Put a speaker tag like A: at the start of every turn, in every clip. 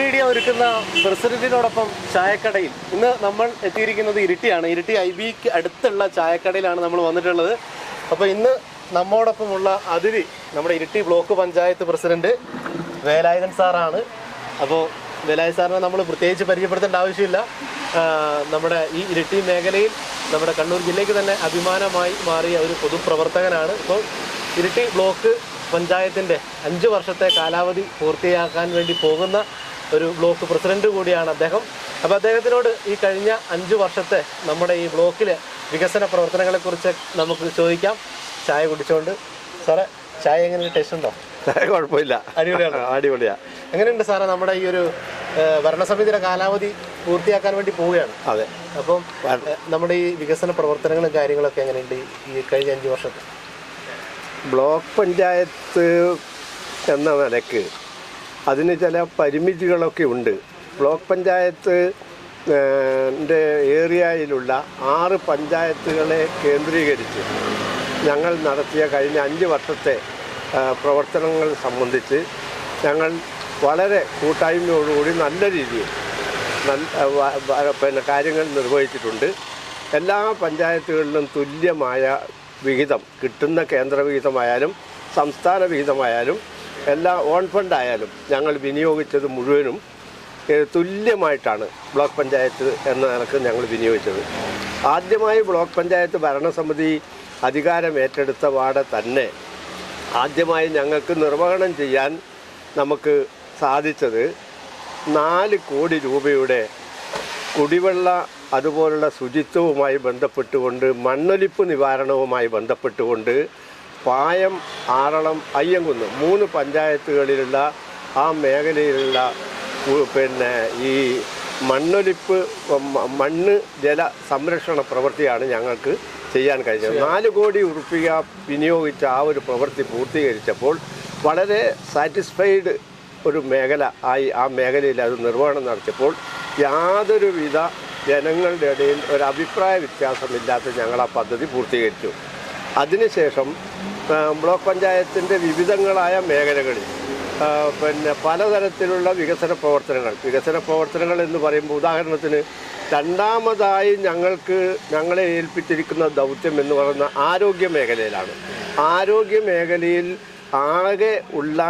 A: Media ഒരുക്കുന്ന പ്രസിഡന്റിനോടൊപ്പം ചായക്കടയിൽ ഇന്ന് നമ്മൾ എത്തിയിരിക്കുന്നത് ഇരിട്ടിയാണ്. ഇരിട്ടി ഐ ബിക്ക് അടുത്തുള്ള ചായക്കടയിലാണ് നമ്മൾ വന്നിട്ടുള്ളത്. അപ്പോൾ ഇന്ന് നമ്മോടൊപ്പമുള്ള അതിഥി നമ്മുടെ ഇരിട്ടി ബ്ലോക്ക് പഞ്ചായത്ത് പ്രസിഡന്റ് വേലായുധൻ സാറാണ്. അപ്പോൾ വേലായുധ സാറിനെ നമ്മൾ പ്രത്യേകിച്ച് പരിചയപ്പെടുത്തേണ്ട ആവശ്യമില്ല. നമ്മുടെ ഈ ഇരിട്ടി മേഖലയിൽ നമ്മുടെ കണ്ണൂർ ജില്ലയ്ക്ക് തന്നെ അഭിമാനമായി മാറിയ ഒരു പൊതുപ്രവർത്തകനാണ്. ഇപ്പോൾ ഇരിട്ടി ബ്ലോക്ക് പഞ്ചായത്തിന്റെ അഞ്ച് വർഷത്തെ കാലാവധി പൂർത്തിയാക്കാൻ വേണ്ടി പോകുന്ന ഒരു ബ്ലോക്ക് പ്രസിഡന്റ് കൂടിയാണ് അദ്ദേഹം. അപ്പോൾ അദ്ദേഹത്തിനോട് ഈ കഴിഞ്ഞ അഞ്ച് വർഷത്തെ നമ്മുടെ ഈ ബ്ലോക്കിലെ വികസന പ്രവർത്തനങ്ങളെക്കുറിച്ച് നമുക്ക് ചോദിക്കാം. ചായ കുടിച്ചുകൊണ്ട് സാറേ ചായ എങ്ങനെ ടേസ്റ്റ് ഉണ്ടോ?
B: കുഴപ്പമില്ല.
A: അടിപൊളിയാണ്.
B: അടിപൊളിയാണ്
A: എങ്ങനെയുണ്ട് സാറേ നമ്മുടെ ഈ ഒരു ഭരണസമിതിയുടെ കാലാവധി പൂർത്തിയാക്കാൻ വേണ്ടി പോവുകയാണ്?
B: അതെ.
A: അപ്പം നമ്മുടെ ഈ വികസന പ്രവർത്തനങ്ങളും കാര്യങ്ങളൊക്കെ എങ്ങനെയുണ്ട് ഈ- ഈ കഴിഞ്ഞ അഞ്ച് വർഷത്തെ
B: ബ്ലോക്ക് പഞ്ചായത്ത് എന്ന നിലയ്ക്ക് അതിന് ചില പരിമിതികളൊക്കെ ഉണ്ട്. ബ്ലോക്ക് പഞ്ചായത്ത് ഏരിയയിലുള്ള ആറ് പഞ്ചായത്തുകളെ കേന്ദ്രീകരിച്ച് ഞങ്ങൾ നടത്തിയ കഴിഞ്ഞ അഞ്ച് വർഷത്തെ പ്രവർത്തനങ്ങൾ സംബന്ധിച്ച് ഞങ്ങൾ വളരെ കൂട്ടായ്മയോടുകൂടി നല്ല രീതിയിൽ പിന്നെ കാര്യങ്ങൾ നിർവഹിച്ചിട്ടുണ്ട്. എല്ലാ പഞ്ചായത്തുകളിലും തുല്യമായ വിഹിതം കിട്ടുന്ന കേന്ദ്ര വിഹിതമായാലും സംസ്ഥാന വിഹിതമായാലും എല്ലാ ഓൺ ഫണ്ടായാലും ഞങ്ങൾ വിനിയോഗിച്ചത് മുഴുവനും തുല്യമായിട്ടാണ് ബ്ലോക്ക് പഞ്ചായത്ത് എന്ന നിലയ്ക്ക് ഞങ്ങൾ വിനിയോഗിച്ചത്. ആദ്യമായി ബ്ലോക്ക് പഞ്ചായത്ത് ഭരണസമിതി അധികാരം ഏറ്റെടുത്ത വാർഡ് തന്നെ ആദ്യമായി ഞങ്ങൾക്ക് നിർവഹണം ചെയ്യാൻ നമുക്ക് സാധിച്ചത് നാല് കോടി രൂപയുടെ കുടിവെള്ള അതുപോലുള്ള ശുചിത്വവുമായി ബന്ധപ്പെട്ടുകൊണ്ട് മണ്ണൊലിപ്പ് നിവാരണവുമായി ബന്ധപ്പെട്ടുകൊണ്ട് പായം ആറളം അയ്യങ്കുന്ന് മൂന്ന് പഞ്ചായത്തുകളിലുള്ള ആ മേഖലയിലുള്ള പിന്നെ ഈ മണ്ണൊലിപ്പ് മണ്ണ് ജല സംരക്ഷണ പ്രവൃത്തിയാണ് ഞങ്ങൾക്ക് ചെയ്യാൻ കഴിഞ്ഞത്. നാല് കോടി ഉറുപ്പിക വിനിയോഗിച്ച ആ ഒരു പ്രവൃത്തി പൂർത്തീകരിച്ചപ്പോൾ വളരെ സാറ്റിസ്ഫൈഡ് ഒരു മേഖല ആയി ആ മേഖലയിൽ അത് നിർവഹണം നടത്തിയപ്പോൾ യാതൊരുവിധ ജനങ്ങളുടെ ഇടയിൽ ഒരു അഭിപ്രായ വ്യത്യാസമില്ലാത്ത ഞങ്ങൾ ആ പദ്ധതി പൂർത്തീകരിച്ചു. അതിനുശേഷം ബ്ലോക്ക് പഞ്ചായത്തിന്റെ വിവിധങ്ങളായ മേഖലകളിൽ പിന്നെ പലതരത്തിലുള്ള വികസന പ്രവർത്തനങ്ങൾ. വികസന പ്രവർത്തനങ്ങൾ എന്ന് പറയുമ്പോൾ ഉദാഹരണത്തിന് രണ്ടാമതായി ഞങ്ങൾക്ക് ഞങ്ങളെ ഏൽപ്പിച്ചിരിക്കുന്ന ദൗത്യം എന്ന് പറയുന്ന ആരോഗ്യ മേഖലയിലാണ്. ആരോഗ്യ മേഖലയിൽ ആകെ ഉള്ള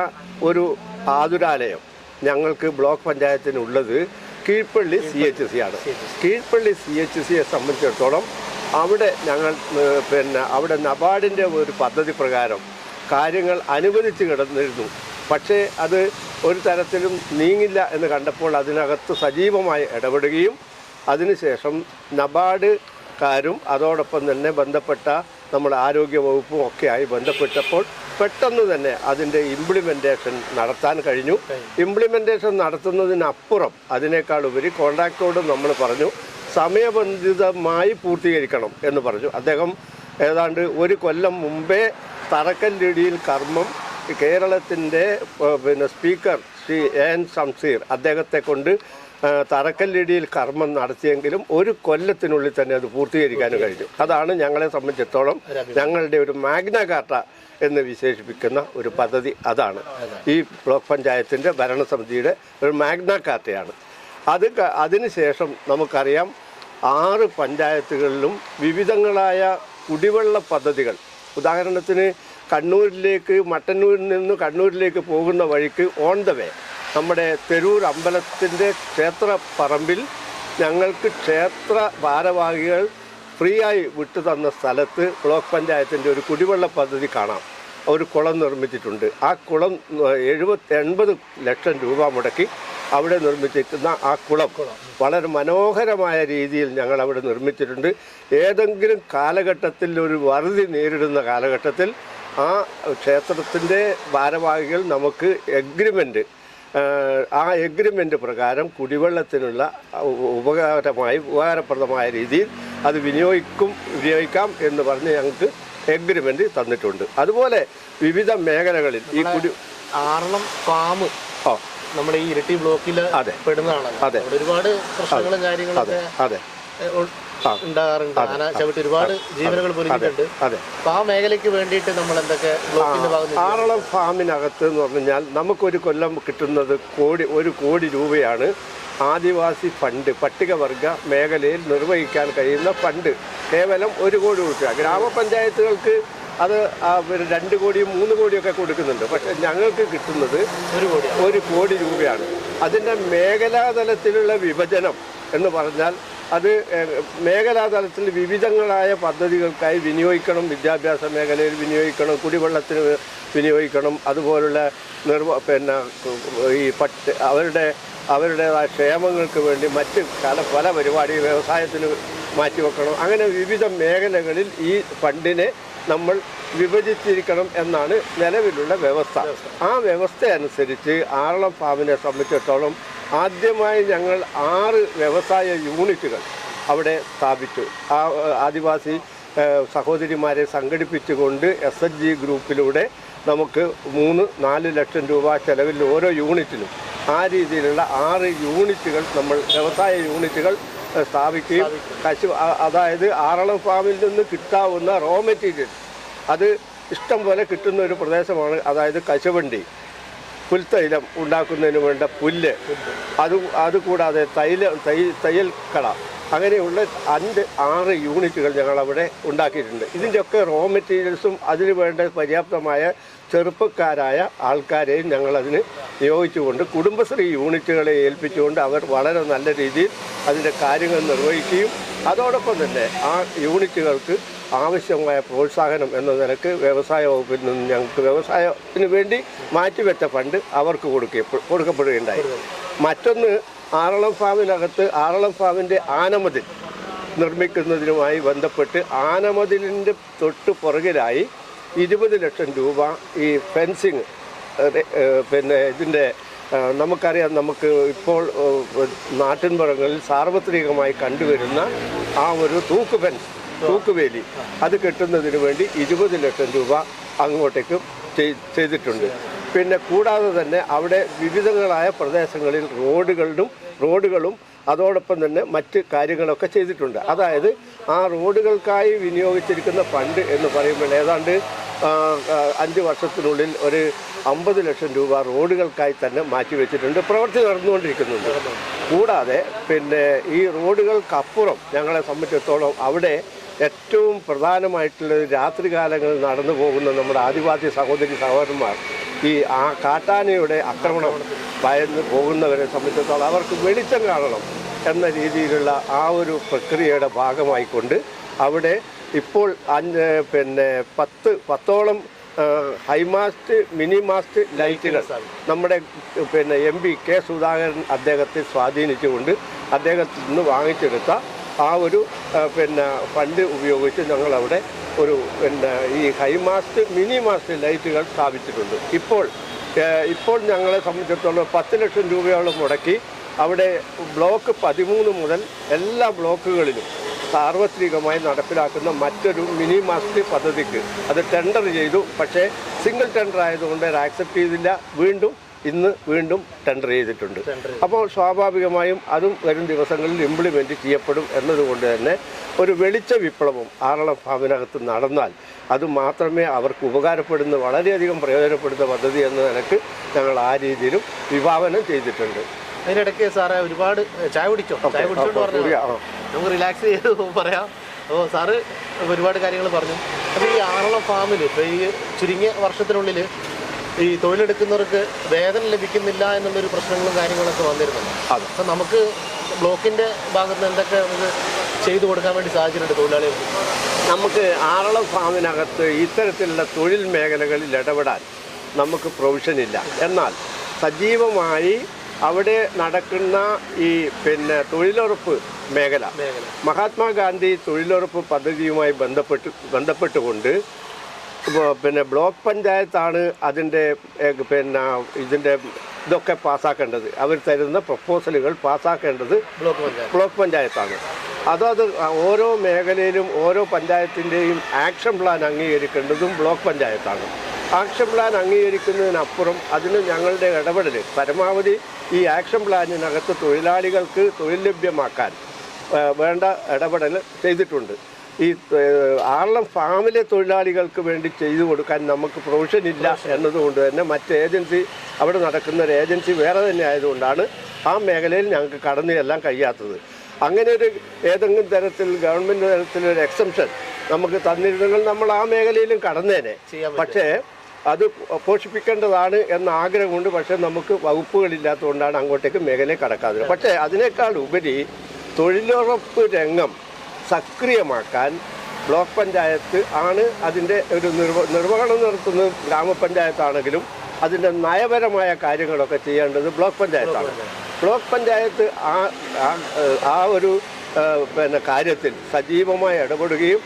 B: ഒരു ആതുരാലയം ഞങ്ങൾക്ക് ബ്ലോക്ക് പഞ്ചായത്തിനുള്ളത് കീഴ്പള്ളി സി എച്ച് സി ആണ്. കീഴ്പള്ളി സി എച്ച് സിയെ സംബന്ധിച്ചിടത്തോളം അവിടെ ഞങ്ങൾ പിന്നെ അവിടെ നബാർഡിന്റെ ഒരു പദ്ധതി പ്രകാരം കാര്യങ്ങൾ അനുവദിച്ച് കിടന്നിരുന്നു. പക്ഷേ അത് ഒരു തരത്തിലും നീങ്ങില്ല എന്ന് കണ്ടപ്പോൾ അതിനകത്ത് സജീവമായി ഇടപെടുകയും അതിനുശേഷം നബാർഡുകാരും അതോടൊപ്പം തന്നെ ബന്ധപ്പെട്ട നമ്മുടെ ആരോഗ്യ വകുപ്പും ഒക്കെയായി ബന്ധപ്പെട്ടപ്പോൾ പെട്ടെന്ന് തന്നെ അതിന്റെ ഇംപ്ലിമെന്റേഷൻ നടത്താൻ കഴിഞ്ഞു. ഇംപ്ലിമെന്റേഷൻ നടത്തുന്നതിനപ്പുറം അതിനേക്കാൾ ഉപരി കോൺട്രാക്ടറോട് നമ്മൾ പറഞ്ഞു സമയബന്ധിതമായി പൂർത്തീകരിക്കണം എന്ന് പറഞ്ഞു. അദ്ദേഹം ഏതാണ്ട് ഒരു കൊല്ലം മുമ്പേ തറക്കല്ലിടിയിൽ കർമ്മം കേരളത്തിന്റെ പിന്നെ സ്പീക്കർ ശ്രീ എൻ ശംസീർ അദ്ദേഹത്തെ കൊണ്ട് തറക്കല്ലിടിയിൽ കർമ്മം നടത്തിയെങ്കിലും ഒരു കൊല്ലത്തിനുള്ളിൽ തന്നെ അത് പൂർത്തീകരിക്കാനും കഴിഞ്ഞു. അതാണ് ഞങ്ങളെ സംബന്ധിച്ചിടത്തോളം ഞങ്ങളുടെ ഒരു മാഗ്ന കാർട്ട എന്ന് വിശേഷിപ്പിക്കുന്ന ഒരു പദ്ധതി അതാണ്. ഈ ബ്ലോക്ക് പഞ്ചായത്തിന്റെ ഭരണസമിതിയുടെ ഒരു മാഗ്ന കാർട്ടയാണ്. അത് അതിനുശേഷം നമുക്കറിയാം ആറ് പഞ്ചായത്തുകളിലും വിവിധങ്ങളായ കുടിവെള്ള പദ്ധതികൾ. ഉദാഹരണത്തിന് കണ്ണൂരിലേക്ക് മട്ടന്നൂരിൽ നിന്ന് കണ്ണൂരിലേക്ക് പോകുന്ന വഴിക്ക് ഓൺ ദ വേ നമ്മുടെ തെരൂർ അമ്പലത്തിന്റെ ക്ഷേത്ര പറമ്പിൽ ഞങ്ങൾക്ക് ക്ഷേത്ര ഭാരവാഹികൾ ഫ്രീ ആയി വിട്ടു തന്ന സ്ഥലത്ത് ബ്ലോക്ക് പഞ്ചായത്തിന്റെ ഒരു കുടിവെള്ള പദ്ധതി കാണാം. ഒരു കുളം നിർമ്മിച്ചിട്ടുണ്ട്. ആ കുളം എഴുപത്തി എൺപത് ലക്ഷം രൂപ മുടക്കി അവിടെ നിർമ്മിച്ചിരിക്കുന്ന ആ കുളം വളരെ മനോഹരമായ രീതിയിൽ ഞങ്ങൾ അവിടെ നിർമ്മിച്ചിട്ടുണ്ട്. ഏതെങ്കിലും കാലഘട്ടത്തിൽ ഒരു വറുതി നേരിടുന്ന കാലഘട്ടത്തിൽ ആ ക്ഷേത്രത്തിന്റെ ഭാരവാഹികൾ നമുക്ക് എഗ്രിമെന്റ് ആ എഗ്രിമെന്റ് പ്രകാരം കുടിവെള്ളത്തിനുള്ള ഉപകാരമായി ഉപകാരപ്രദമായ രീതിയിൽ അത് വിനിയോഗിക്കും വിനിയോഗിക്കാം എന്ന് പറഞ്ഞ് ഞങ്ങൾക്ക് എഗ്രിമെന്റ് തന്നിട്ടുണ്ട്. അതുപോലെ വിവിധ മേഖലകളിൽ ഈ കുടി
A: ആറളം ഫാം നമ്മുടെ ഈ ഇരട്ടി ബ്ലോക്കിൽ
B: അതെ.
A: പെടുന്നതാണ്
B: അതെ.
A: ഒരുപാട് പ്രശ്നങ്ങളും കാര്യങ്ങളും
B: അതെ.
A: ഉൾ- ഉണ്ടാകാറുണ്ട്. ആന ചവിട്ടി ഒരുപാട് ജീവനുകൾ പൊലിഞ്ഞിട്ടുണ്ട്. അപ്പൊ ആ മേഖലയ്ക്ക് വേണ്ടിയിട്ട് നമ്മൾ എന്തൊക്കെ ബ്ലോക്കിന്റെ ഭാഗത്ത് നിന്ന്
B: ആറളം ഫാമിനകത്ത് എന്ന് പറഞ്ഞാൽ നമുക്കൊരു കൊല്ലം കിട്ടുന്നത് കോടി ഒരു കോടി രൂപയാണ് ആദിവാസി ഫണ്ട് പട്ടികവർഗ മേഖലയിൽ നിർവഹിക്കാൻ കഴിയുന്ന ഫണ്ട്. കേവലം ഒരു കോടി രൂപ. ഗ്രാമപഞ്ചായത്തുകൾക്ക് അത് രണ്ട് കോടിയും മൂന്ന് കോടിയൊക്കെ കൊടുക്കുന്നുണ്ട്. പക്ഷെ ഞങ്ങൾക്ക് കിട്ടുന്നത്
A: ഒരു
B: കോടി രൂപയാണ്. അതിന്റെ മേഖലാതലത്തിലുള്ള വിഭജനം എന്ന് പറഞ്ഞാൽ അത് മേഖലാ മേഖലാതലത്തിൽ വിവിധങ്ങളായ പദ്ധതികൾക്കായി വിനിയോഗിക്കണം വിദ്യാഭ്യാസ മേഖലയിൽ വിനിയോഗിക്കണം കുടിവെള്ളത്തിന് വിനിയോഗിക്കണം അതുപോലുള്ള നിർവ പിന്നെ ഈ പട്ട് അവരുടെ അവരുടേതായ ക്ഷേമങ്ങൾക്ക് വേണ്ടി മറ്റ് പല പല പരിപാടി വ്യവസായത്തിന് മാറ്റിവെക്കണം. അങ്ങനെ വിവിധ മേഖലകളിൽ ഈ ഫണ്ടിനെ നമ്മൾ വിഭജിച്ചിരിക്കണം എന്നാണ് നിലവിലുള്ള വ്യവസ്ഥ. ആ വ്യവസ്ഥ അനുസരിച്ച് ആറളം ഫാമിനെ സംബന്ധിച്ചിടത്തോളം ആദ്യമായി ഞങ്ങൾ ആറ് വ്യവസായ യൂണിറ്റുകൾ അവിടെ സ്ഥാപിച്ചു. ആ ആദിവാസി സഹോദരിമാരെ സംഘടിപ്പിച്ചുകൊണ്ട് എസ് എച്ച് ജി ഗ്രൂപ്പിലൂടെ നമുക്ക് മൂന്ന് നാല് ലക്ഷം രൂപ ചെലവിൽ ഓരോ യൂണിറ്റിനും ആ രീതിയിലുള്ള ആറ് യൂണിറ്റുകൾ നമ്മൾ വ്യവസായ യൂണിറ്റുകൾ സ്ഥാപിക്കുകയും കശു അതായത് ആറളം ഫാമിൽ നിന്ന് കിട്ടാവുന്ന റോ മെറ്റീരിയൽ. അത് ഇഷ്ടം പോലെ കിട്ടുന്ന ഒരു പ്രദേശമാണ് അതായത് കശുവണ്ടി. പുൽത്തൈലം ഉണ്ടാക്കുന്നതിന് വേണ്ട പുല്ല്. അത് അതുകൂടാതെ തൈല തൈ തയ്യൽ കട അങ്ങനെയുള്ള അഞ്ച് ആറ് യൂണിറ്റുകൾ ഞങ്ങൾ അവിടെ ഉണ്ടാക്കിയിട്ടുണ്ട്. ഇതിന്റെയൊക്കെ റോ മെറ്റീരിയൽസും അതിന് വേണ്ട പര്യാപ്തമായ ചെറുപ്പക്കാരായ ആൾക്കാരെയും ഞങ്ങളതിന് നിയോഗിച്ചുകൊണ്ട് കുടുംബശ്രീ യൂണിറ്റുകളെ ഏൽപ്പിച്ചുകൊണ്ട് അവർ വളരെ നല്ല രീതിയിൽ അതിന്റെ കാര്യങ്ങൾ നിർവഹിക്കുകയും അതോടൊപ്പം തന്നെ ആ യൂണിറ്റുകൾക്ക് ആവശ്യമായ പ്രോത്സാഹനം എന്ന നിലയ്ക്ക് വ്യവസായ വകുപ്പിൽ നിന്ന് ഞങ്ങൾക്ക് വ്യവസായത്തിന് വേണ്ടി മാറ്റിവെച്ച ഫണ്ട് അവർക്ക് കൊടുക്കുക കൊടുക്കപ്പെടുകയുണ്ടായി. മറ്റൊന്ന് ആറളം ഫാമിനകത്ത് ആറളം ഫാമിന്റെ ആനമതിൽ നിർമ്മിക്കുന്നതിനുമായി ബന്ധപ്പെട്ട് ആനമതിലിന്റെ തൊട്ട് പുറകിലായി ഇരുപത് ലക്ഷം രൂപ ഈ ഫെൻസിങ് പിന്നെ ഇതിന്റെ നമുക്കറിയാം നമുക്ക് ഇപ്പോൾ നാട്ടിൻപുറങ്ങളിൽ സാർവത്രികമായി കണ്ടുവരുന്ന ആ ഒരു തൂക്ക് ഫെൻസ് തൂക്കുവേലി. അത് കെട്ടുന്നതിന് വേണ്ടി ഇരുപത് ലക്ഷം രൂപ അങ്ങോട്ടേക്ക് ചെയ്തിട്ടുണ്ട്. പിന്നെ കൂടാതെ തന്നെ അവിടെ വിവിധങ്ങളായ പ്രദേശങ്ങളിൽ റോഡുകളിലും റോഡുകളും അതോടൊപ്പം തന്നെ മറ്റ് കാര്യങ്ങളൊക്കെ ചെയ്തിട്ടുണ്ട്. അതായത് ആ റോഡുകൾക്കായി വിനിയോഗിച്ചിരിക്കുന്ന ഫണ്ട് എന്ന് പറയുമ്പോൾ ഏതാണ്ട് അഞ്ച് വർഷത്തിനുള്ളിൽ ഒരു അമ്പത് ലക്ഷം രൂപ റോഡുകൾക്കായി തന്നെ മാറ്റിവെച്ചിട്ടുണ്ട് പ്രവൃത്തി നടന്നുകൊണ്ടിരിക്കുന്നുണ്ട്. കൂടാതെ പിന്നെ ഈ റോഡുകൾക്കപ്പുറം ഞങ്ങളെ സംബന്ധിച്ചിടത്തോളം അവിടെ ഏറ്റവും പ്രധാനമായിട്ടുള്ളത് രാത്രികാലങ്ങളിൽ നടന്നു പോകുന്ന നമ്മുടെ ആദിവാസി സഹോദരി സഹോദരന്മാർ ഈ ആ കാട്ടാനയുടെ ആക്രമണം ഭയന്ന് പോകുന്നവരെ സംബന്ധിച്ചിടത്തോളം അവർക്ക് വെളിച്ചം കാണണം എന്ന രീതിയിലുള്ള ആ ഒരു പ്രക്രിയയുടെ ഭാഗമായിക്കൊണ്ട് അവിടെ ഇപ്പോൾ അഞ്ച് പിന്നെ പത്ത് പത്തോളം ഹൈമാസ്റ്റ് മിനി മാസ്റ്റ് ലൈറ്റുകൾ നമ്മുടെ പിന്നെ എം പി കെ സുധാകരൻ അദ്ദേഹത്തെ സ്വാധീനിച്ചുകൊണ്ട് അദ്ദേഹത്തിൽ നിന്ന് വാങ്ങിച്ചെടുത്ത ആ ഒരു പിന്നെ ഫണ്ട് ഉപയോഗിച്ച് ഞങ്ങളവിടെ ഒരു പിന്നെ ഈ ഹൈമാസ്റ്റ് മിനി മാസ്റ്റ് ലൈറ്റുകൾ സ്ഥാപിച്ചിട്ടുണ്ട്. ഇപ്പോൾ ഇപ്പോൾ ഞങ്ങളെ സംബന്ധിച്ചിടത്തോളം പത്ത് ലക്ഷം രൂപയോളം മുടക്കി അവിടെ ബ്ലോക്ക് പതിമൂന്ന് മുതൽ എല്ലാ ബ്ലോക്കുകളിലും സാർവത്രികമായി നടപ്പിലാക്കുന്ന മറ്റൊരു മിനി മാസ്റ്റ് പദ്ധതിക്ക് അത് ടെൻഡർ ചെയ്തു. പക്ഷേ സിംഗിൾ ടെൻഡർ ആയതുകൊണ്ട് അത് ആക്സെപ്റ്റ് ചെയ്തില്ല. വീണ്ടും ഇന്ന് വീണ്ടും ടെൻഡർ ചെയ്തിട്ടുണ്ട്. അപ്പോൾ സ്വാഭാവികമായും അതും വരും ദിവസങ്ങളിൽ ഇംപ്ലിമെന്റ് ചെയ്യപ്പെടും എന്നതുകൊണ്ട് തന്നെ ഒരു വെളിച്ച വിപ്ലവം ആറളം ഫാമിനകത്ത് നടന്നാൽ അത് മാത്രമേ അവർക്ക് ഉപകാരപ്പെടുന്ന വളരെയധികം പ്രയോജനപ്പെടുന്ന പദ്ധതി എന്ന നിലയ്ക്ക് ഞങ്ങൾ ആ രീതിയിലും വിഭാവനം ചെയ്തിട്ടുണ്ട്.
A: അതിനിടയ്ക്ക് സാറേ ഒരുപാട് ചായ കുടിച്ചോ? ചായ കുടിച്ചോണ്ട് പറഞ്ഞു നമുക്ക് റിലാക്സ് ചെയ്ത് പറയാം. അപ്പോൾ സാറ് ഒരുപാട് കാര്യങ്ങൾ പറഞ്ഞു. അപ്പോൾ ഈ ആറളം ഫാമിൽ ഇപ്പോൾ ഈ ചുരുങ്ങിയ വർഷത്തിനുള്ളിൽ ഈ തൊഴിലെടുക്കുന്നവർക്ക് വേതനം ലഭിക്കുന്നില്ല എന്നുള്ളൊരു പ്രശ്നങ്ങളും കാര്യങ്ങളൊക്കെ വന്നിരുന്നുണ്ട്
B: അതെ.
A: അപ്പം നമുക്ക് ബ്ലോക്കിന്റെ ഭാഗത്ത് നിന്ന് എന്തൊക്കെ നമുക്ക് ചെയ്തു കൊടുക്കാൻ വേണ്ടി സാഹചര്യമുണ്ട് തൊഴിലാളികൾക്ക്
B: നമുക്ക് ആറളം ഫാമിനകത്ത് ഇത്തരത്തിലുള്ള തൊഴിൽ മേഖലകളിൽ ഇടപെടാൻ നമുക്ക് പ്രൊവിഷൻ ഇല്ല. എന്നാൽ സജീവമായി അവിടെ നടക്കുന്ന ഈ പിന്നെ തൊഴിലുറപ്പ് മേഖല. മഹാത്മാഗാന്ധി തൊഴിലുറപ്പ് പദ്ധതിയുമായി ബന്ധപ്പെട്ട് ബന്ധപ്പെട്ടുകൊണ്ട് പിന്നെ ബ്ലോക്ക് പഞ്ചായത്താണ് അതിന്റെ പിന്നെ ഇതിന്റെ ഇതൊക്കെ പാസ്സാക്കേണ്ടത്. അവർ തരുന്ന പ്രപ്പോസലുകൾ പാസ്സാക്കേണ്ടത്
A: ബ്ലോക്ക്
B: പഞ്ചായത്താണ്. അതത് ഓരോ മേഖലയിലും ഓരോ പഞ്ചായത്തിന്റെയും ആക്ഷൻ പ്ലാൻ അംഗീകരിക്കേണ്ടതും ബ്ലോക്ക് പഞ്ചായത്താണ്. ആക്ഷൻ പ്ലാൻ അംഗീകരിക്കുന്നതിനപ്പുറം അതിന് ഞങ്ങളുടെ ഇടപെടൽ പരമാവധി ഈ ആക്ഷൻ പ്ലാനിനകത്ത് തൊഴിലാളികൾക്ക് തൊഴിൽ ലഭ്യമാക്കാൻ വേണ്ട ഇടപെടൽ ചെയ്തിട്ടുണ്ട്. ഈ ആർളം ഫാമിലെ തൊഴിലാളികൾക്ക് വേണ്ടി ചെയ്തു കൊടുക്കാൻ നമുക്ക് പ്രൊവിഷൻ ഇല്ല എന്നതുകൊണ്ട് തന്നെ മറ്റ് ഏജൻസി അവിടെ നടക്കുന്ന ഒരു ഏജൻസി വേറെ തന്നെ ആയതുകൊണ്ടാണ് ആ മേഖലയിൽ ഞങ്ങൾക്ക് കടന്നു ചെല്ലാൻ കഴിയാത്തത്. അങ്ങനെ ഒരു ഏതെങ്കിലും തരത്തിൽ ഗവൺമെന്റ് തരത്തിലൊരു എക്സംഷൻ നമുക്ക് തന്നിരുന്നെങ്കിൽ നമ്മൾ ആ മേഖലയിലും കടന്നേനെ. പക്ഷേ അത് പോഷിപ്പിക്കേണ്ടതാണ് എന്ന ആഗ്രഹമുണ്ട് പക്ഷേ നമുക്ക് വകുപ്പുകളില്ലാത്തതുകൊണ്ടാണ് അങ്ങോട്ടേക്ക് മേഖലയെ കടക്കാത്തത്. പക്ഷേ അതിനേക്കാൾ ഉപരി തൊഴിലുറപ്പ് രംഗം സക്രിയമാക്കാൻ ബ്ലോക്ക് പഞ്ചായത്ത് ആണ് അതിന്റെ ഒരു നിർവ നിർവഹണം നടത്തുന്നത്. ഗ്രാമപഞ്ചായത്താണെങ്കിലും അതിന്റെ നയപരമായ കാര്യങ്ങളൊക്കെ ചെയ്യേണ്ടത് ബ്ലോക്ക് പഞ്ചായത്താണ്. ബ്ലോക്ക് പഞ്ചായത്ത് ആ ആ- ഒരു പിന്നെ കാര്യത്തിൽ സജീവമായി ഇടപെടുകയും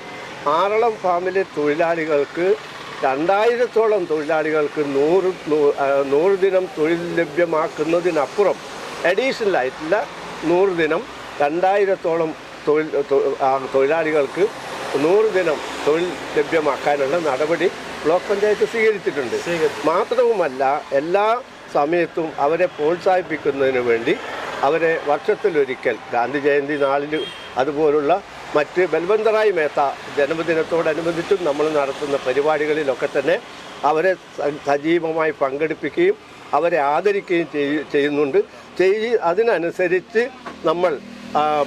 B: ആറളം ഫാമിലെ തൊഴിലാളികൾക്ക് രണ്ടായിരത്തോളം തൊഴിലാളികൾക്ക് നൂറ് നൂറ് ദിനം തൊഴിൽ ലഭ്യമാക്കുന്നതിനപ്പുറം അഡീഷണൽ ആയിട്ടുള്ള നൂറ് ദിനം രണ്ടായിരത്തോളം തൊഴിൽ തൊഴിലാളികൾക്ക് നൂറ് ദിനം തൊഴിൽ ലഭ്യമാക്കാനുള്ള നടപടി ബ്ലോക്ക് പഞ്ചായത്ത് സ്വീകരിച്ചിട്ടുണ്ട്
A: സ്വീകരിച്ചു.
B: മാത്രവുമല്ല എല്ലാ സമയത്തും അവരെ പ്രോത്സാഹിപ്പിക്കുന്നതിന് വേണ്ടി അവരെ വർഷത്തിലൊരിക്കൽ ഗാന്ധി ജയന്തി നാളിൽ അതുപോലുള്ള മറ്റ് ബൽവന്തറായ് മേത്ത ജന്മദിനത്തോടനുബന്ധിച്ചും നമ്മൾ നടത്തുന്ന പരിപാടികളിലൊക്കെ തന്നെ അവരെ സജീവമായി പങ്കെടുപ്പിക്കുകയും അവരെ ആദരിക്കുകയും ചെയ്യുന്നുണ്ട്. ചെയ് അതിനനുസരിച്ച് നമ്മൾ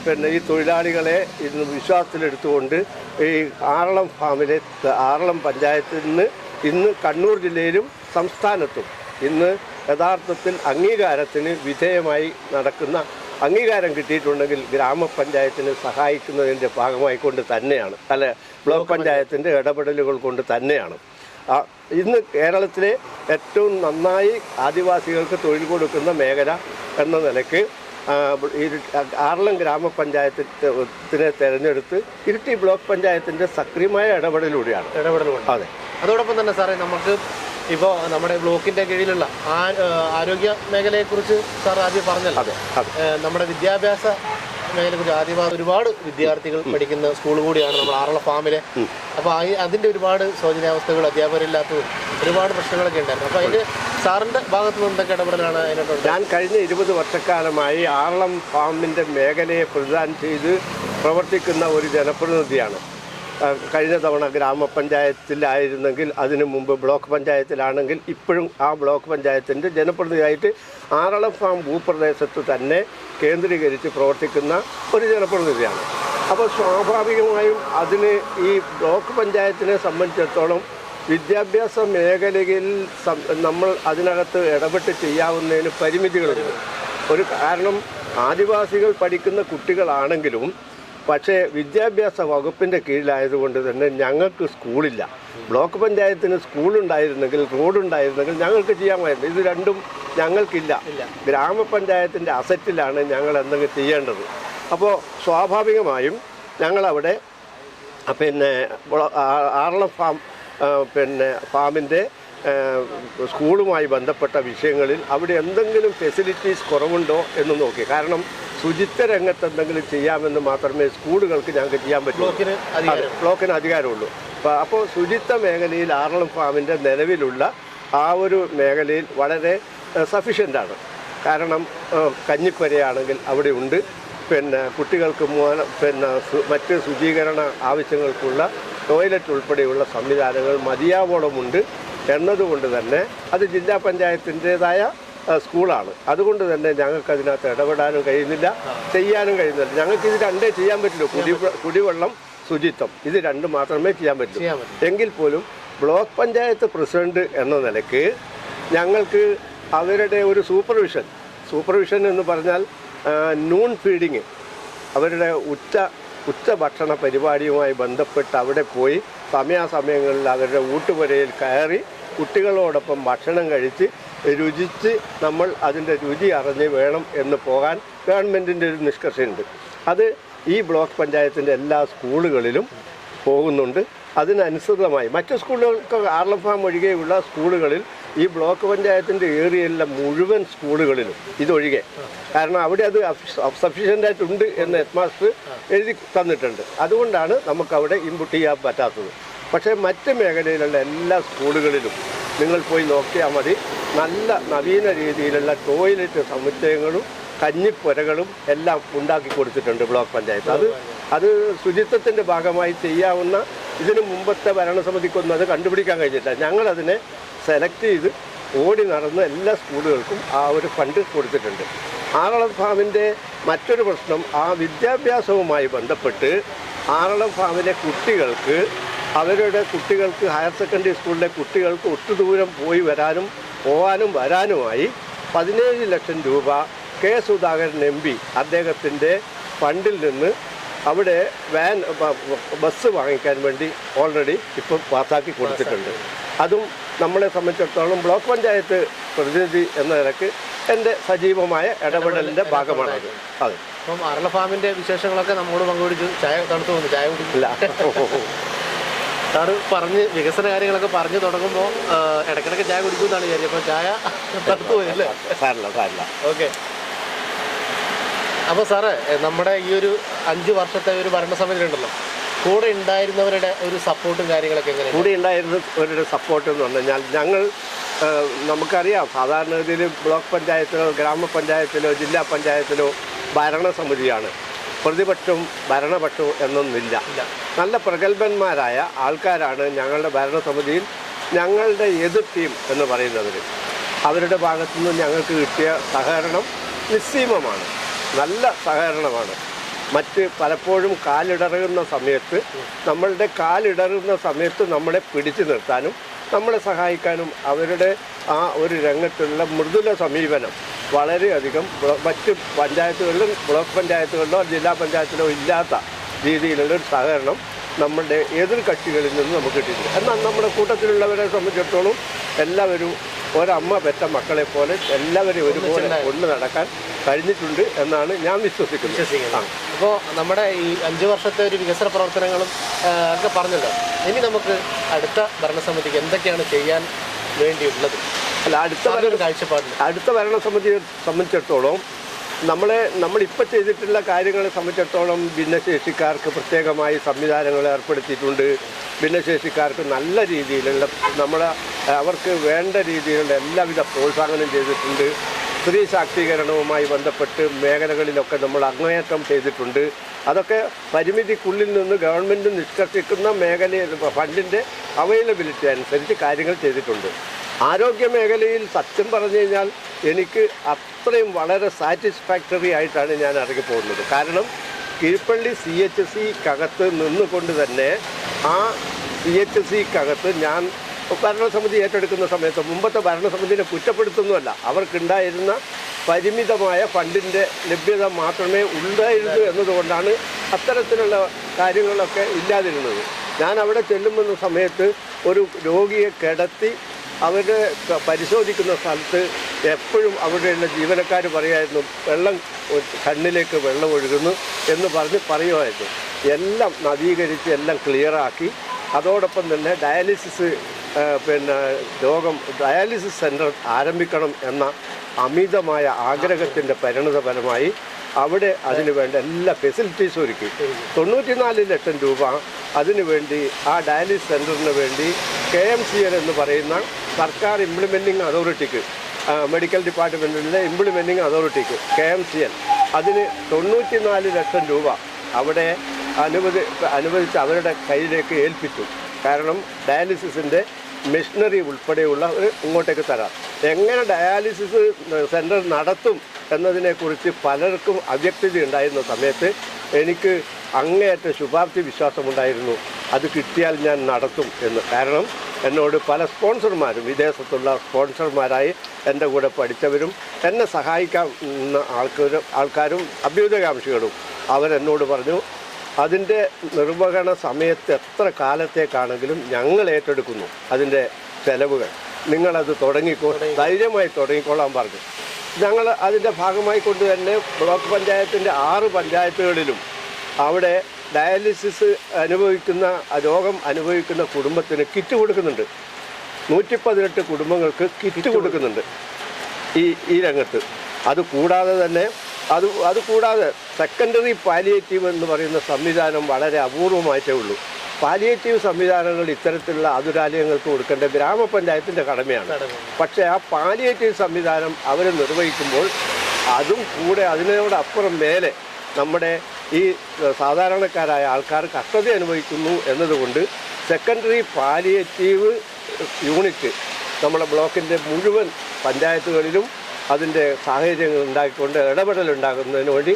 B: പിന്നെ ഈ തൊഴിലാളികളെ ഇന്ന് വിശ്വാസത്തിലെടുത്തുകൊണ്ട് ഈ ആറളം ഫാമിലെ ആറളം പഞ്ചായത്തിൽ നിന്ന് ഇന്ന് കണ്ണൂർ ജില്ലയിലും സംസ്ഥാനത്തും ഇന്ന് യഥാർത്ഥത്തിൽ അംഗീകാരത്തിന് വിധേയമായി നടക്കുന്ന അംഗീകാരം കിട്ടിയിട്ടുണ്ടെങ്കിൽ ഗ്രാമപഞ്ചായത്തിനെ സഹായിക്കുന്നതിന്റെ ഭാഗമായി കൊണ്ട് തന്നെയാണ്. അല്ല ബ്ലോക്ക് പഞ്ചായത്തിന്റെ ഇടപെടലുകൾ കൊണ്ട് തന്നെയാണ്. ഇന്ന് കേരളത്തിലെ ഏറ്റവും നന്നായി ആദിവാസികൾക്ക് തൊഴിൽ കൊടുക്കുന്ന മേഖല എന്ന നിലയ്ക്ക് ആ, ഈ ആറളം ഗ്രാമപഞ്ചായത്തിനെ തെരഞ്ഞെടുത്ത് ഇരിട്ടി ബ്ലോക്ക് പഞ്ചായത്തിന്റെ സക്രിയമായ ഇടപെടലിലൂടെയാണ്.
A: ഇടപെടലുകൾ
B: അതെ.
A: അതോടൊപ്പം തന്നെ സാറേ നമുക്ക് ഇപ്പോൾ നമ്മുടെ ബ്ലോക്കിന്റെ കീഴിലുള്ള ആരോഗ്യ മേഖലയെക്കുറിച്ച് സാർ ആദ്യം പറഞ്ഞല്ലോ. നമ്മുടെ വിദ്യാഭ്യാസ മേഖലയെക്കുറിച്ച് ആദ്യമായി ഒരുപാട് വിദ്യാർത്ഥികൾ പഠിക്കുന്ന സ്കൂൾ കൂടിയാണ് നമ്മൾ ആറള ഫാമിലെ. അപ്പോൾ അതിന്റെ ഒരുപാട് ശോചനാവസ്ഥകൾ അധ്യാപകരില്ലാത്തതും ഒരുപാട് പ്രശ്നങ്ങളൊക്കെ ഉണ്ടായിരുന്നു. അപ്പോൾ അതിന്റെ സാറിന്റെ ഭാഗത്ത് നിന്ന് എന്തൊക്കെ ഇടപെടലാണ് അതിനോട്
B: ഞാൻ കഴിഞ്ഞ ഇരുപത് വർഷക്കാലമായി ആറളം ഫാമിന്റെ മേഖലയെ പ്രതിദാനം ചെയ്ത് പ്രവർത്തിക്കുന്ന ഒരു ജനപ്രതിനിധിയാണ്. കഴിഞ്ഞ തവണ ഗ്രാമപഞ്ചായത്തിലായിരുന്നെങ്കിൽ അതിനു മുമ്പ് ബ്ലോക്ക് പഞ്ചായത്തിലാണെങ്കിൽ ഇപ്പോഴും ആ ബ്ലോക്ക് പഞ്ചായത്തിന്റെ ജനപ്രതിനിധിയായിട്ട് ആറളം ഫാം ഭൂപ്രദേശത്ത് തന്നെ കേന്ദ്രീകരിച്ച് പ്രവർത്തിക്കുന്ന ഒരു ജനപ്രതിനിധിയാണ്. അപ്പോൾ സ്വാഭാവികമായും അതിന് ഈ ബ്ലോക്ക് പഞ്ചായത്തിനെ സംബന്ധിച്ചിടത്തോളം വിദ്യാഭ്യാസ മേഖലയിൽ നമ്മൾ അതിനകത്ത് ഇടപെട്ട് ചെയ്യാവുന്നതിന് പരിമിതികളുണ്ട്. ഒരു കാരണം ആദിവാസികൾ പഠിക്കുന്ന കുട്ടികളാണെങ്കിലും പക്ഷേ വിദ്യാഭ്യാസ വകുപ്പിന്റെ കീഴിലായതുകൊണ്ട് തന്നെ ഞങ്ങൾക്ക് സ്കൂളില്ല. ബ്ലോക്ക് പഞ്ചായത്തിന് സ്കൂളുണ്ടായിരുന്നെങ്കിൽ റോഡുണ്ടായിരുന്നെങ്കിൽ ഞങ്ങൾക്ക് ചെയ്യാമായിരുന്നു ഇത് രണ്ടും ഞങ്ങൾക്കില്ല. ഗ്രാമപഞ്ചായത്തിന്റെ അസറ്റിലാണ് ഞങ്ങൾ എന്തെങ്കിലും ചെയ്യേണ്ടത്. അപ്പോൾ സ്വാഭാവികമായും ഞങ്ങളവിടെ പിന്നെ ആറളം ഫാം പിന്നെ ഫാമിന്റെ സ്കൂളുമായി ബന്ധപ്പെട്ട വിഷയങ്ങളിൽ അവിടെ എന്തെങ്കിലും ഫെസിലിറ്റീസ് കുറവുണ്ടോ എന്ന് നോക്കി. കാരണം ശുചിത്വ രംഗത്ത് എന്തെങ്കിലും ചെയ്യാമെന്ന് മാത്രമേ സ്കൂളുകൾക്ക് ഞങ്ങൾക്ക് ചെയ്യാൻ പറ്റുള്ളൂ
A: ബ്ലോക്കിന് അധികാരം
B: ബ്ലോക്കിന് അധികാരമുള്ളൂ. അപ്പോൾ അപ്പോൾ ശുചിത്വ മേഖലയിൽ ആറളം ഫാമിന്റെ നിലവിലുള്ള ആ ഒരു മേഖലയിൽ വളരെ സഫീഷ്യന്റ് ആണ്. കാരണം കഞ്ഞിപ്പരയാണെങ്കിൽ അവിടെ ഉണ്ട്. പിന്നെ കുട്ടികൾക്ക് മൂല പിന്നെ മറ്റ് ശുചീകരണ ആവശ്യങ്ങൾക്കുള്ള ടോയ്ലറ്റ് ഉൾപ്പെടെയുള്ള സംവിധാനങ്ങൾ മതിയാവോളമുണ്ട്. എന്നതുകൊണ്ട് തന്നെ അത് ജില്ലാ പഞ്ചായത്തിന്റെതായ സ്കൂളാണ്. അതുകൊണ്ട് തന്നെ ഞങ്ങൾക്ക് അതിനകത്ത് ഇടപെടാനും കഴിയുന്നില്ല ചെയ്യാനും കഴിയുന്നില്ല. ഞങ്ങൾക്ക് ഇത് രണ്ടേ ചെയ്യാൻ പറ്റുള്ളൂ. കുടി കുടിവെള്ളം ശുചിത്വം. ഇത് രണ്ട് മാത്രമേ ചെയ്യാൻ പറ്റൂ. എങ്കിൽ പോലും ബ്ലോക്ക് പഞ്ചായത്ത് പ്രസിഡന്റ് എന്ന നിലയ്ക്ക് ഞങ്ങൾക്ക് അവരുടെ ഒരു സൂപ്പർവിഷൻ സൂപ്പർവിഷൻ എന്ന് പറഞ്ഞാൽ നൂൺ ഫീഡിങ്. അവരുടെ ഉച്ച ഉച്ചഭക്ഷണ പരിപാടിയുമായി ബന്ധപ്പെട്ട് അവിടെ പോയി സമയാസമയങ്ങളിൽ അവരുടെ ഊട്ടുപുരയിൽ കയറി കുട്ടികളോടൊപ്പം ഭക്ഷണം കഴിച്ച് രുചിച്ച് നമ്മൾ അതിന്റെ രുചി അറിഞ്ഞ് വേണം എന്ന് പോകാൻ ഗവൺമെന്റിന്റെ ഒരു നിഷ്കർഷയുണ്ട്. അത് ഈ ബ്ലോക്ക് പഞ്ചായത്തിന്റെ എല്ലാ സ്കൂളുകളിലും പോകുന്നുണ്ട്. അതിനനുസൃതമായി മറ്റു സ്കൂളുകൾക്ക് ആർലഫാം ഒഴികെയുള്ള സ്കൂളുകളിൽ ഈ ബ്ലോക്ക് പഞ്ചായത്തിന്റെ ഏരിയയിലെ മുഴുവൻ സ്കൂളുകളിലും ഇതൊഴികെ. കാരണം അവിടെ അത് സഫീഷ്യന്റ് ആയിട്ടുണ്ട് എന്ന് ഹെഡ് മാസ്റ്റർ എഴുതി തന്നിട്ടുണ്ട്. അതുകൊണ്ടാണ് നമുക്കവിടെ ഇൻപുട്ട് ചെയ്യാൻ പറ്റാത്തത്. പക്ഷേ മറ്റ് മേഖലയിലുള്ള എല്ലാ സ്കൂളുകളിലും നിങ്ങൾ പോയി നോക്കിയാൽ മതി. നല്ല നവീന രീതിയിലുള്ള ടോയ്ലറ്റ് സമുച്ചയങ്ങളും കഞ്ഞിപ്പുരകളും എല്ലാം ഉണ്ടാക്കി കൊടുത്തിട്ടുണ്ട് ബ്ലോക്ക് പഞ്ചായത്ത്. അത് അത് ശുചിത്വത്തിന്റെ ഭാഗമായി ചെയ്യാവുന്ന ഇതിനു മുമ്പത്തെ ഭരണസമിതിക്കൊന്നും അത് കണ്ടുപിടിക്കാൻ കഴിഞ്ഞിട്ടില്ല ഞങ്ങളതിനെ സെലക്ട് ചെയ്ത് ഓടി നടന്ന് എല്ലാ സ്കൂളുകൾക്കും ആ ഒരു ഫണ്ട് കൊടുത്തിട്ടുണ്ട്. ആറളം ഫാമിന്റെ മറ്റൊരു പ്രശ്നം ആ വിദ്യാഭ്യാസവുമായി ബന്ധപ്പെട്ട് ആറളം ഫാമിലെ കുട്ടികൾക്ക് അവരുടെ കുട്ടികൾക്ക് ഹയർ സെക്കൻഡറി സ്കൂളിലെ കുട്ടികൾക്ക് ഒട്ടുദൂരം പോയി വരാനും പോകാനും വരാനുമായി പതിനേഴ് ലക്ഷം രൂപ കെ സുധാകരൻ എം പി അദ്ദേഹത്തിന്റെ ഫണ്ടിൽ നിന്ന് അവിടെ വാൻ ബസ് വാങ്ങിക്കാൻ വേണ്ടി ഓൾറെഡി ഇപ്പോൾ പാസ്സാക്കി കൊടുത്തിട്ടുണ്ട്. അതും നമ്മളെ സംബന്ധിച്ചിടത്തോളം ബ്ലോക്ക് പഞ്ചായത്ത് പ്രതിനിധി എന്ന നിലയ്ക്ക് എന്റെ സജീവമായ ഇടപെടലിന്റെ ഭാഗമാണത്. അതെ.
A: അപ്പം അരള ഫാമിന്റെ വിശേഷങ്ങളൊക്കെ നമ്മോട് പങ്കുപിടിച്ചു ചായ തണുത്തു പോകുന്നു. ചായ കുടിക്കില്ല സാറ് പറഞ്ഞ് വികസന കാര്യങ്ങളൊക്കെ പറഞ്ഞു തുടങ്ങുമ്പോൾ ഇടയ്ക്കിടയ്ക്ക് ചായ കുടിക്കുമെന്നാണ് വിചാരിച്ചത്. അപ്പോൾ ചായ തണുത്തു പോയല്ലേ അല്ലേ?
B: സാരില്ല സാരില്ല.
A: ഓക്കെ. അപ്പോൾ സാറേ നമ്മുടെ ഈ ഒരു അഞ്ച് വർഷത്തെ ഒരു ഭരണസമിതി ഉണ്ടല്ലോ. കൂടെ ഉണ്ടായിരുന്നവരുടെ ഒരു സപ്പോർട്ടും കാര്യങ്ങളൊക്കെ എങ്ങനെ
B: കൂടെ ഉണ്ടായിരുന്നവരുടെ സപ്പോർട്ട് എന്ന് പറഞ്ഞു കഴിഞ്ഞാൽ ഞങ്ങൾ നമുക്കറിയാം സാധാരണഗതിയിൽ ബ്ലോക്ക് പഞ്ചായത്തിലോ ഗ്രാമപഞ്ചായത്തിലോ ജില്ലാ പഞ്ചായത്തിലോ ഭരണസമിതിയാണ്. പ്രതിപക്ഷവും ഭരണപക്ഷവും എന്നൊന്നില്ല നല്ല പ്രഗത്ഭന്മാരായ ആൾക്കാരാണ് ഞങ്ങളുടെ ഭരണസമിതിയിൽ ഞങ്ങളുടെ എതിർ ടീം എന്ന് പറയുന്നതിൽ അവരുടെ ഭാഗത്തുനിന്ന് ഞങ്ങൾക്ക് കിട്ടിയ സഹകരണം നിസ്സീമമാണ്. നല്ല സഹകരണമാണ്. മറ്റ് പലപ്പോഴും കാലിടറുന്ന സമയത്ത് നമ്മളുടെ കാലിടറുന്ന സമയത്ത് നമ്മളെ പിടിച്ചു നിർത്താനും നമ്മളെ സഹായിക്കാനും അവരുടെ ആ ഒരു രംഗത്തുള്ള മൃദുല സമീപനം വളരെയധികം മറ്റ് പഞ്ചായത്തുകളിലും ബ്ലോക്ക് പഞ്ചായത്തുകളിലോ ജില്ലാ പഞ്ചായത്തിലോ ഇല്ലാത്ത രീതിയിലുള്ള ഒരു സഹകരണം നമ്മളുടെ എതിർ കക്ഷികളിൽ നിന്ന് നമുക്ക് കിട്ടിയിട്ടുണ്ട്. എന്നാൽ നമ്മുടെ കൂട്ടത്തിലുള്ളവരെ സംബന്ധിച്ചിടത്തോളം എല്ലാവരും ഒരമ്മ പെറ്റ മക്കളെ പോലെ എല്ലാവരെയും ഒരുപോലെ കൊണ്ടു നടക്കാൻ കഴിഞ്ഞിട്ടുണ്ട് എന്നാണ് ഞാൻ വിശ്വസിക്കുന്നത്.
A: വിശ്വസിക്കുന്നത്. അപ്പോൾ നമ്മുടെ ഈ അഞ്ച് വർഷത്തെ ഒരു വികസന പ്രവർത്തനങ്ങളും ഒക്കെ പറഞ്ഞല്ലോ. ഇനി നമുക്ക് അടുത്ത ഭരണസമിതിക്ക് എന്തൊക്കെയാണ് ചെയ്യാൻ വേണ്ടിയുള്ളത്?
B: അല്ല അടുത്ത
A: കാഴ്ചപ്പാടിൽ
B: അടുത്ത ഭരണസമിതിയെ സംബന്ധിച്ചിടത്തോളം നമ്മളെ നമ്മളിപ്പോൾ ചെയ്തിട്ടുള്ള കാര്യങ്ങളെ സംബന്ധിച്ചിടത്തോളം ഭിന്നശേഷിക്കാർക്ക് പ്രത്യേകമായി സംവിധാനങ്ങൾ ഏർപ്പെടുത്തിയിട്ടുണ്ട്. ഭിന്നശേഷിക്കാർക്ക് നല്ല രീതിയിലുള്ള നമ്മളെ അവർക്ക് വേണ്ട രീതിയിലുള്ള എല്ലാവിധ പ്രോത്സാഹനം ചെയ്തിട്ടുണ്ട്. സ്ത്രീ ശാക്തീകരണവുമായി ബന്ധപ്പെട്ട് മേഖലകളിലൊക്കെ നമ്മൾ അങ്ങേയറ്റം ചെയ്തിട്ടുണ്ട്. അതൊക്കെ പരിമിതിക്കുള്ളിൽ നിന്ന് ഗവൺമെന്റ് നിഷ്കർഷിക്കുന്ന മേഖല ഫണ്ടിന്റെ അവൈലബിലിറ്റി അനുസരിച്ച് കാര്യങ്ങൾ ചെയ്തിട്ടുണ്ട്. ആരോഗ്യ മേഖലയിൽ സത്യം പറഞ്ഞു കഴിഞ്ഞാൽ എനിക്ക് അത്രയും വളരെ സാറ്റിസ്ഫാക്ടറി ആയിട്ടാണ് ഞാൻ ഇറങ്ങിപ്പോകുന്നത് കാരണം കീഴ്പ്പള്ളി സി എച്ച് സിക്കകത്ത് നിന്നുകൊണ്ട് തന്നെ ആ സി എച്ച് സിക്കകത്ത് ഞാൻ ഭരണസമിതി ഏറ്റെടുക്കുന്ന സമയത്ത് മുമ്പത്തെ ഭരണസമിതിനെ കുറ്റപ്പെടുത്തുന്നുമല്ല അവർക്കുണ്ടായിരുന്ന പരിമിതമായ ഫണ്ടിന്റെ ലഭ്യത മാത്രമേ ഉണ്ടായിരുന്നു എന്നതുകൊണ്ടാണ് അത്തരത്തിലുള്ള കാര്യങ്ങളൊക്കെ ഇല്ലാതിരുന്നത്. ഞാൻ അവിടെ ചെല്ലുമെന്ന സമയത്ത് ഒരു രോഗിയെ കിടത്തി അവരെ ക- പരിശോധിക്കുന്ന സ്ഥലത്ത് എപ്പോഴും അവിടെയുള്ള ജീവനക്കാർ പറയുമായിരുന്നു വെള്ളം കണ്ണിലേക്ക് വെള്ളം ഒഴുകുന്നു എന്ന് പറഞ്ഞ് പറയുമായിരുന്നു. എല്ലാം നവീകരിച്ച് എല്ലാം ക്ലിയറാക്കി അതോടൊപ്പം തന്നെ ഡയാലിസിസ് പിന്നെ രോഗം ഡയാലിസിസ് സെന്റർ ആരംഭിക്കണം എന്ന അമിതമായ ആഗ്രഹത്തിന്റെ പരിണതഫലമായി അവിടെ അതിനുവേണ്ട എല്ലാ ഫെസിലിറ്റീസും ഒരുക്കി. തൊണ്ണൂറ്റിനാല് ലക്ഷം രൂപ അതിനുവേണ്ടി ആ ഡയാലിസിസ് സെന്ററിന് വേണ്ടി കെ എം സി എൽ എന്ന് പറയുന്ന സർക്കാർ ഇംപ്ലിമെന്റിംഗ് അതോറിറ്റിക്ക് മെഡിക്കൽ ഡിപ്പാർട്ട്മെന്റിലെ ഇംപ്ലിമെന്റിംഗ് അതോറിറ്റിക്ക് കെ എം സി എൽ അതിന് തൊണ്ണൂറ്റിനാല് ലക്ഷം രൂപ അവിടെ അനുവദി അനുവദിച്ച് അവരുടെ കയ്യിലേക്ക് ഏൽപ്പിച്ചു. കാരണം ഡയാലിസിസിന്റെ മെഷീനറി ഉൾപ്പെടെയുള്ള ഒരു ഇങ്ങോട്ടേക്ക് തരാം. എങ്ങനെ ഡയാലിസിസ് സെന്റർ നടത്തും എന്നതിനെക്കുറിച്ച് പലർക്കും അവ്യക്തത ഉണ്ടായിരുന്ന സമയത്ത് എനിക്ക് അങ്ങേയറ്റ ശുഭാപ്തി വിശ്വാസമുണ്ടായിരുന്നു. അത് കിട്ടിയാൽ ഞാൻ നടത്തും എന്ന്. കാരണം എന്നോട് പല സ്പോൺസർമാരും വിദേശത്തുള്ള സ്പോൺസർമാരായി എന്റെ കൂടെ പഠിച്ചവരും എന്നെ സഹായിക്കാൻ ആൾക്കാരും ആൾക്കാരും അഭ്യുദയകാംക്ഷികളും അവരെന്നോട് പറഞ്ഞു അതിന്റെ നിർവഹണ സമയത്ത് എത്ര കാലത്തേക്കാണെങ്കിലും ഞങ്ങൾ ഏറ്റെടുക്കുന്നു അതിന്റെ ചെലവുകൾ. നിങ്ങളത് തുടങ്ങിക്കോ ധൈര്യമായി തുടങ്ങിക്കോളാൻ പറഞ്ഞു. ഞങ്ങൾ അതിന്റെ ഭാഗമായി കൊണ്ട് തന്നെ ബ്ലോക്ക് പഞ്ചായത്തിന്റെ ആറ് പഞ്ചായത്തുകളിലും അവിടെ ഡയാലിസിസ് അനുഭവിക്കുന്ന രോഗം അനുഭവിക്കുന്ന കുടുംബത്തിന് കിറ്റ് കൊടുക്കുന്നുണ്ട്. നൂറ്റി പതിനെട്ട് കുടുംബങ്ങൾക്ക് കിറ്റ് കൊടുക്കുന്നുണ്ട് ഈ ഈ രംഗത്ത്. അത് കൂടാതെ തന്നെ അത് അത് കൂടാതെ സെക്കൻഡറി പാലിയേറ്റീവ് എന്ന് പറയുന്ന സംവിധാനം വളരെ അപൂർവമായിട്ടേ ഉള്ളൂ. പാലിയേറ്റീവ് സംവിധാനങ്ങൾ ഇത്തരത്തിലുള്ള ആതുരാലയങ്ങൾക്ക് കൊടുക്കേണ്ട ഗ്രാമപഞ്ചായത്തിന്റെ കടമയാണ്. പക്ഷേ ആ പാലിയേറ്റീവ് സംവിധാനം അവർ നിർവഹിക്കുമ്പോൾ അതും കൂടെ അതിനോടപ്പുറം മേലെ നമ്മുടെ ഈ സാധാരണക്കാരായ ആൾക്കാർ കഷ്ടത അനുഭവിക്കുന്നു എന്നതുകൊണ്ട് സെക്കൻഡറി പാലിയേറ്റീവ് യൂണിറ്റ് നമ്മുടെ ബ്ലോക്കിന്റെ മുഴുവൻ പഞ്ചായത്തുകളിലും അതിന്റെ സാഹചര്യങ്ങൾ ഉണ്ടാക്കിക്കൊണ്ട് ഇടപെടൽ ഉണ്ടാകുന്നതിന് വേണ്ടി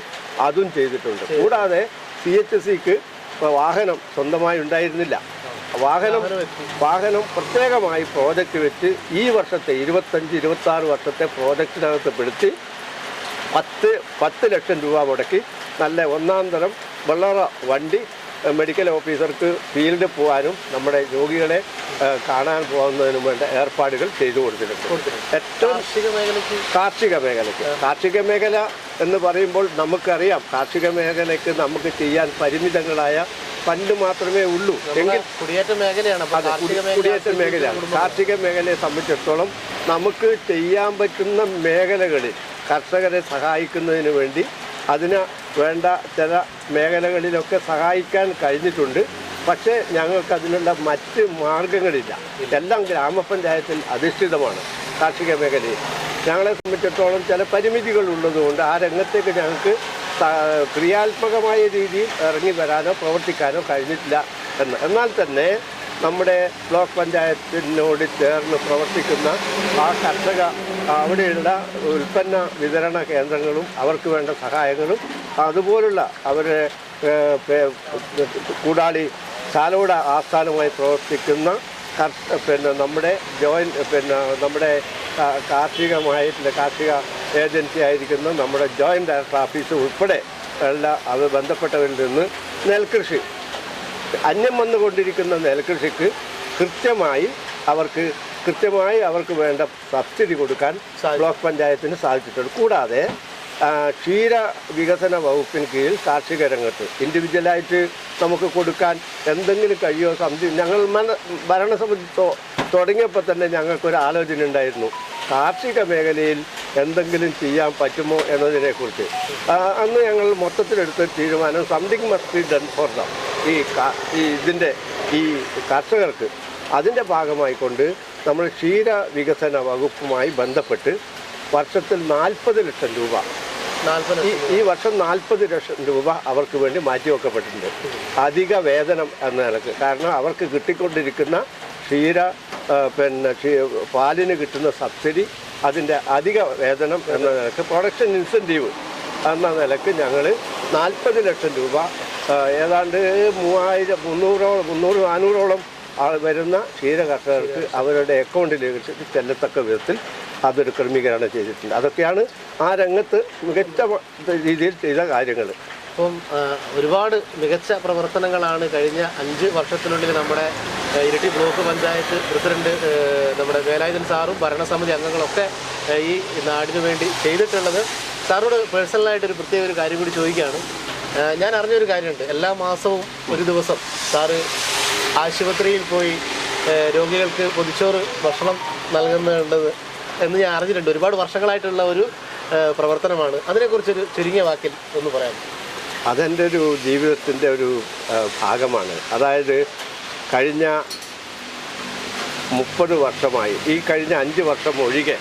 B: അതും ചെയ്തിട്ടുണ്ട്. കൂടാതെ സി എച്ച് സിക്ക് വാഹനം സ്വന്തമായി ഉണ്ടായിരുന്നില്ല. വാഹനം വാഹനം പ്രത്യേകമായി പ്രോജക്റ്റ് വെച്ച് ഈ വർഷത്തെ ഇരുപത്തഞ്ച് ഇരുപത്തി ആറ് വർഷത്തെ പ്രോജക്റ്റിനകത്ത് പെടുത്തി പത്ത് പത്ത് ലക്ഷം രൂപ മുടക്കി നല്ല ഒന്നാം തരം വെള്ളറ വണ്ടി മെഡിക്കൽ ഓഫീസർക്ക് ഫീൽഡിൽ പോകാനും നമ്മുടെ രോഗികളെ കാണാൻ പോകുന്നതിനും വേണ്ട ഏർപ്പാടുകൾ ചെയ്തു കൊടുത്തിട്ടുണ്ട്. ഏറ്റവും
A: കാർഷിക മേഖലയ്ക്ക്?
B: കാർഷിക മേഖല എന്ന് പറയുമ്പോൾ നമുക്കറിയാം കാർഷിക മേഖലയ്ക്ക് നമുക്ക് ചെയ്യാൻ പരിമിതങ്ങളായ പണ്ട് മാത്രമേ ഉള്ളൂ. എങ്കിൽ
A: കുടിയേറ്റ മേഖലയാണ്.
B: കുടിയേറ്റ മേഖലയാണ്. കാർഷിക മേഖലയെ സംബന്ധിച്ചിടത്തോളം നമുക്ക് ചെയ്യാൻ പറ്റുന്ന മേഖലകളിൽ കർഷകരെ സഹായിക്കുന്നതിന് വേണ്ടി അതിന് വേണ്ട ചില മേഖലകളിലൊക്കെ സഹായിക്കാൻ കഴിഞ്ഞിട്ടുണ്ട്. പക്ഷേ ഞങ്ങൾക്ക് അതിനുള്ള മറ്റ് മാർഗങ്ങളില്ല. ഇതെല്ലാം ഗ്രാമപഞ്ചായത്തിൽ അധിഷ്ഠിതമാണ് കാർഷിക മേഖലയിൽ. ഞങ്ങളെ സംബന്ധിച്ചിടത്തോളം ചില പരിമിതികൾ ഉള്ളതുകൊണ്ട് ആ രംഗത്തേക്ക് ഞങ്ങൾക്ക് ക്രിയാത്മകമായ രീതിയിൽ ഇറങ്ങി വരാനോ പ്രവർത്തിക്കാനോ കഴിഞ്ഞിട്ടില്ല എന്ന്. എന്നാൽ തന്നെ നമ്മുടെ ബ്ലോക്ക് പഞ്ചായത്തിനോട് ചേർന്ന് പ്രവർത്തിക്കുന്ന ആ കർഷക അവിടെയുള്ള ഉൽപ്പന്ന വിതരണ കേന്ദ്രങ്ങളും അവർക്ക് വേണ്ട സഹായങ്ങളും അതുപോലുള്ള അവരെ കൂടാളി ചാലോട ആസ്ഥാനമായി പ്രവർത്തിക്കുന്ന പിന്നെ നമ്മുടെ ജോയിന്റ് പിന്നെ നമ്മുടെ കാർഷികമായിട്ടുള്ള കാർഷിക ഏജൻസി ആയിരിക്കുന്ന നമ്മുടെ ജോയിന്റ് ഡയറക്ടർ ഓഫീസ് ഉൾപ്പെടെ ഉള്ള അത് ബന്ധപ്പെട്ടവരിൽ നിന്ന് നെൽകൃഷി അന്യം വന്നുകൊണ്ടിരിക്കുന്ന നെൽകൃഷിക്ക് കൃത്യമായി അവർക്ക് കൃത്യമായി അവർക്ക് വേണ്ട സബ്സിഡി കൊടുക്കാൻ ബ്ലോക്ക് പഞ്ചായത്തിന് സാധിച്ചിട്ടുണ്ട്. കൂടാതെ ക്ഷീര വികസന വകുപ്പിന് കീഴിൽ കാർഷിക രംഗത്ത് ഇൻഡിവിജ്വലായിട്ട് നമുക്ക് കൊടുക്കാൻ എന്തെങ്കിലും കഴിയോ സംതി ഞങ്ങൾ മന ഭരണസമിതി തുടങ്ങിയപ്പോൾ തന്നെ ഞങ്ങൾക്കൊരു ആലോചന ഉണ്ടായിരുന്നു. കാർഷിക മേഖലയിൽ എന്തെങ്കിലും ചെയ്യാൻ പറ്റുമോ എന്നതിനെക്കുറിച്ച്. അന്ന് ഞങ്ങൾ മൊത്തത്തിലെടുത്ത തീരുമാനം something must be done for them ഈ ഈ ഇതിന്റെ ഈ കർഷകർക്ക് അതിന്റെ ഭാഗമായിക്കൊണ്ട് നമ്മൾ ക്ഷീര വികസന വകുപ്പുമായി ബന്ധപ്പെട്ട് വർഷത്തിൽ നാൽപ്പത് ലക്ഷം രൂപ. ഈ വർഷം നാൽപ്പത് ലക്ഷം രൂപ അവർക്ക് വേണ്ടി മാറ്റിവെക്കപ്പെട്ടിട്ടുണ്ട്. അധിക വേതനം എന്ന നിലയ്ക്ക്. കാരണം അവർക്ക് കിട്ടിക്കൊണ്ടിരിക്കുന്ന ക്ഷീര പിന്നെ പാലിന് കിട്ടുന്ന സബ്സിഡി അതിന്റെ അധിക വേതനം എന്ന നിലയ്ക്ക് പ്രൊഡക്ഷൻ ഇൻസെന്റീവ് എന്ന നിലയ്ക്ക് ഞങ്ങൾ നാൽപ്പത് ലക്ഷം രൂപ ഏതാണ്ട് മൂവായിരം മുന്നൂറോളം മുന്നൂറ് നാനൂറോളം ആൾ വരുന്ന ക്ഷീര കർഷകർക്ക് അവരുടെ അക്കൗണ്ടിലേക്ക് ചെല്ലത്തക്ക വിധത്തിൽ അതൊരു ക്രമീകരണം ചെയ്തിട്ടുണ്ട്. അതൊക്കെയാണ് ആ രംഗത്ത് മികച്ച രീതിയിൽ ചെയ്ത കാര്യങ്ങൾ
A: അപ്പം ഒരുപാട് മികച്ച പ്രവർത്തനങ്ങളാണ് കഴിഞ്ഞ അഞ്ച് വർഷത്തിനുള്ളിൽ നമ്മുടെ ഇരട്ടി ബ്ലോക്ക് പഞ്ചായത്ത് പ്രസിഡന്റ് നമ്മുടെ വേലായുധൻ സാറും ഭരണസമിതി അംഗങ്ങളൊക്കെ ഈ നാടിനു വേണ്ടി ചെയ്തിട്ടുള്ളത്. സാറോട് പേഴ്സണലായിട്ട് ഒരു പ്രത്യേക ഒരു കാര്യം കൂടി ചോദിക്കുകയാണ് ഞാൻ അറിഞ്ഞൊരു കാര്യമുണ്ട്. എല്ലാ മാസവും ഒരു ദിവസം സാറ് ആശുപത്രിയിൽ പോയി രോഗികൾക്ക് പൊതിച്ചോറ് ഭക്ഷണം നൽകുന്നുണ്ടെന്ന് എന്ന് ഞാൻ അറിഞ്ഞിട്ടുണ്ട്. ഒരുപാട് വർഷങ്ങളായിട്ടുള്ള ഒരു പ്രവർത്തനമാണ്. അതിനെക്കുറിച്ചൊരു ചുരുങ്ങിയ വാക്കിൽ ഒന്ന് പറയാം
B: അതെന്റെ ഒരു ജീവിതത്തിന്റെ ഒരു ഭാഗമാണ്. അതായത് കഴിഞ്ഞ മുപ്പത് വർഷമായി ഈ കഴിഞ്ഞ അഞ്ച് വർഷം ഒഴികെ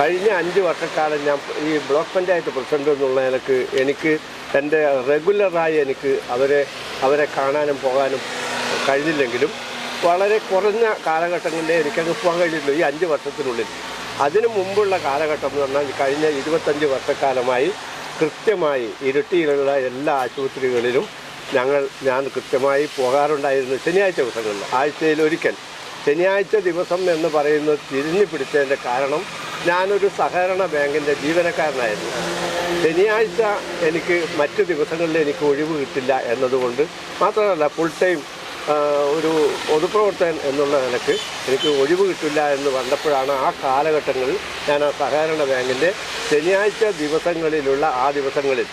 B: കഴിഞ്ഞ അഞ്ച് വർഷക്കാലം ഞാൻ ഈ ബ്ലോക്ക് പഞ്ചായത്ത് പ്രസിഡന്റ് എന്നുള്ള നിലയ്ക്ക് എനിക്ക് എന്റെ റെഗുലറായി എനിക്ക് അവരെ അവരെ കാണാനും പോകാനും കഴിഞ്ഞില്ലെങ്കിലും വളരെ കുറഞ്ഞ കാലഘട്ടങ്ങളിലേ എനിക്കങ്ങ് പോകാൻ കഴിഞ്ഞിട്ടുള്ളൂ ഈ അഞ്ച് വർഷത്തിനുള്ളിൽ. അതിനു മുമ്പുള്ള കാലഘട്ടം എന്ന് പറഞ്ഞാൽ കഴിഞ്ഞ ഇരുപത്തഞ്ച് വർഷക്കാലമായി കൃത്യമായി ഇരിട്ടിയിലുള്ള എല്ലാ ആശുപത്രികളിലും ഞങ്ങൾ ഞാൻ കൃത്യമായി പോകാറുണ്ടായിരുന്നു ശനിയാഴ്ച ദിവസങ്ങളിൽ ആഴ്ചയിൽ ഒരിക്കൽ. ശനിയാഴ്ച ദിവസം എന്ന് പറയുന്നത് തിരിഞ്ഞു പിടിച്ചതിന്റെ കാരണം ഞാനൊരു സഹകരണ ബാങ്കിന്റെ ജീവനക്കാരനായിരുന്നു. ശനിയാഴ്ച എനിക്ക് മറ്റു ദിവസങ്ങളിൽ എനിക്ക് ഒഴിവ് കിട്ടില്ല എന്നതുകൊണ്ട് മാത്രമല്ല ഫുൾ ടൈം ഒരു പൊതുപ്രവർത്തകൻ എന്നുള്ള നിലയ്ക്ക് എനിക്ക് ഒഴിവ് കിട്ടില്ല എന്ന് വന്നപ്പോഴാണ് ആ കാലഘട്ടങ്ങളിൽ ഞാൻ ആ സഹകരണ ബാങ്കിന്റെ ശനിയാഴ്ച ദിവസങ്ങളിലുള്ള ആ ദിവസങ്ങളിൽ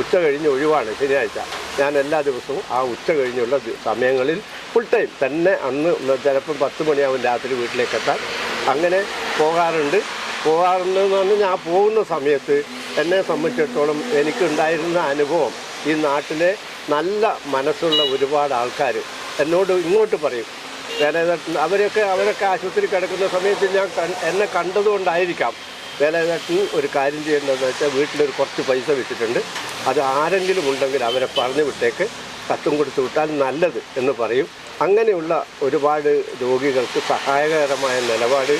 B: ഉച്ച കഴിഞ്ഞ് ഒഴിവാണ് ശനിയാഴ്ച. ഞാൻ എല്ലാ ദിവസവും ആ ഉച്ച കഴിഞ്ഞുള്ള സമയങ്ങളിൽ ഫുൾ ടൈം തന്നെ അന്ന് ചിലപ്പം പത്ത് മണിയാവും രാത്രി വീട്ടിലേക്ക് എത്താൻ. അങ്ങനെ പോകാറുണ്ട്. പോകാറുണ്ട് എന്ന് പറഞ്ഞാൽ ഞാൻ പോകുന്ന സമയത്ത് എന്നെ സംബന്ധിച്ചിടത്തോളം എനിക്കുണ്ടായിരുന്ന അനുഭവം ഈ നാട്ടിലെ നല്ല മനസ്സുള്ള ഒരുപാട് ആൾക്കാർ എന്നോട് ഇങ്ങോട്ട് പറയും. വേറെ അവരൊക്കെ അവരൊക്കെ ആശുപത്രി കിടക്കുന്ന സമയത്ത് ഞാൻ എന്നെ കണ്ടതുകൊണ്ടായിരിക്കാം വേലായുധേട്ടൻ ഒരു കാര്യം ചെയ്യേണ്ടതെന്ന് വെച്ചാൽ വീട്ടിലൊരു കുറച്ച് പൈസ വെച്ചിട്ടുണ്ട്. അത് ആരെങ്കിലും ഉണ്ടെങ്കിൽ അവരെ പറഞ്ഞു വിട്ടേക്ക് കത്തും കൊടുത്തു വിട്ടാൽ നല്ലത് എന്ന് പറയും. അങ്ങനെയുള്ള ഒരുപാട് രോഗികൾക്ക് സഹായകരമായ നിലപാട്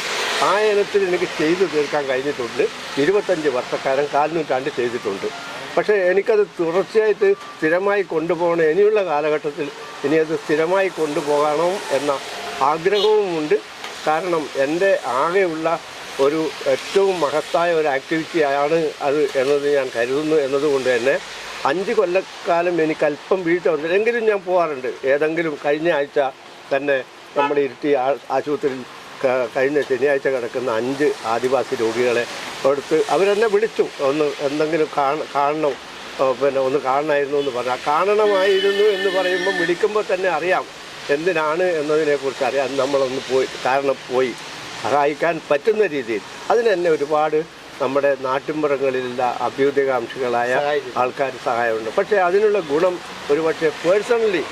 B: ആ ഇനത്തിൽ എനിക്ക് ചെയ്തു തീർക്കാൻ കഴിഞ്ഞിട്ടുണ്ട്. ഇരുപത്തഞ്ച് വർഷക്കാലം കാൽനൂറ്റാണ്ട് ചെയ്തിട്ടുണ്ട്. പക്ഷേ എനിക്കത് തുടർച്ചയായിട്ട് സ്ഥിരമായി കൊണ്ടുപോകണം ഇനിയുള്ള കാലഘട്ടത്തിൽ ഇനി അത് സ്ഥിരമായി കൊണ്ടുപോകണം എന്ന ആഗ്രഹവുമുണ്ട് കാരണം എന്റെ ആകെയുള്ള ഒരു ഏറ്റവും മഹത്തായ ഒരു ആക്ടിവിറ്റിയാണ് അത് എന്നത് ഞാൻ കരുതുന്നു എന്നതുകൊണ്ട് തന്നെ അഞ്ച് കൊല്ലക്കാലം എനിക്ക് അല്പം വീഴ്ച വന്നില്ല എങ്കിലും ഞാൻ പോകാറുണ്ട് ഏതെങ്കിലും കഴിഞ്ഞ ആഴ്ച തന്നെ നമ്മുടെ ഇരുട്ടി ആശുപത്രിയിൽ കഴിഞ്ഞ ശനിയാഴ്ച കിടക്കുന്ന അഞ്ച് ആദിവാസി രോഗികളെ എടുത്ത് അവരെന്നെ വിളിച്ചു. ഒന്ന് എന്തെങ്കിലും കാണ കാണണം. പിന്നെ ഒന്ന് കാണണമായിരുന്നു എന്ന് പറഞ്ഞാൽ കാണണമായിരുന്നു എന്ന് പറയുമ്പോൾ വിളിക്കുമ്പോൾ തന്നെ അറിയാം എന്തിനാണ് എന്നതിനെക്കുറിച്ച് അറിയാം. നമ്മളൊന്ന് പോയി കാരണം പോയി സഹായിക്കാൻ പറ്റുന്ന രീതിയിൽ. അതിനെന്നെ ഒരുപാട് നമ്മുടെ നാട്ടിൻപുറങ്ങളിലുള്ള അഭ്യുദയകാംക്ഷികളായ ആൾക്കാർ സഹായമുണ്ട്. പക്ഷേ അതിനുള്ള ഗുണം ഒരുപക്ഷെ പേഴ്സണലി